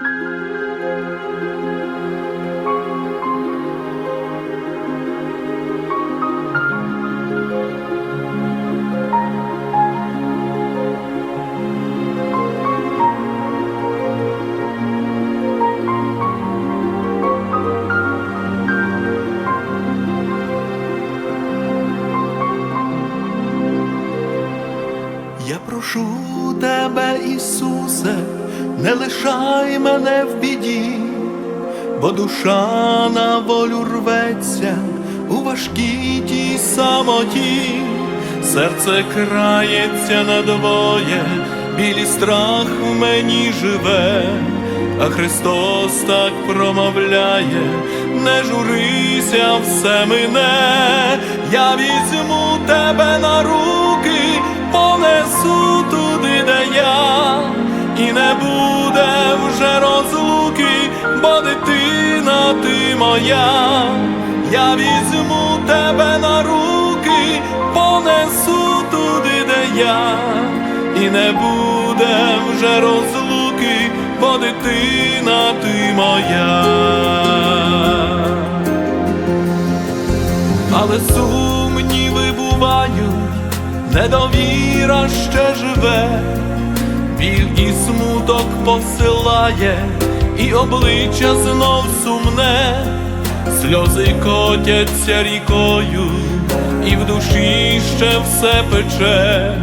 Я прошу тебе, Ісусе, не лишай мене в біді, бо душа на волю рветься у важкій тій самоті, серце крається надвоє, білі страх в мені живе, а Христос так промовляє, не журися, все мине, я візьму тебе на руки понесу моя, я візьму тебе на руки, понесу туди, де я, і не буде вже розлуки, бо дитина ти моя. Але сумніви бувають, недовіра ще живе, біль і смуток посилає, і обличчя знов сумне, сльози котяться рікою, і в душі ще все пече,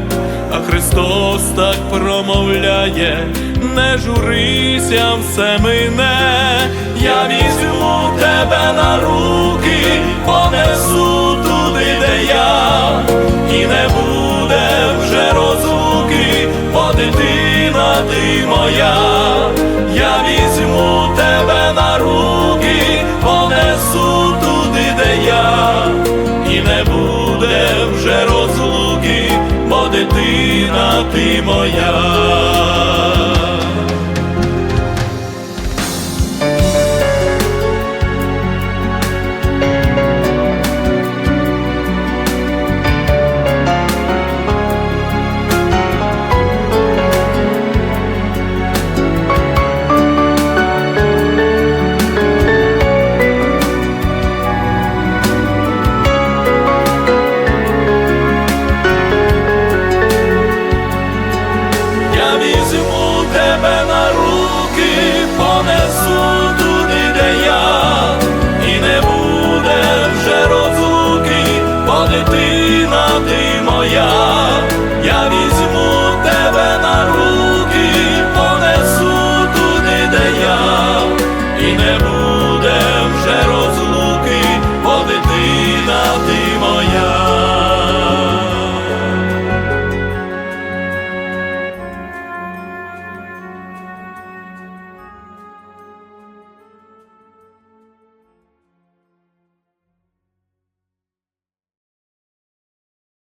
а Христос так промовляє, не журися, все мине, я візьму тебе на руки, понесу туди, де я, і не буде вже розлуки, бо дитина ти моя, не буде вже розлуки, бо дитина ти моя. Бо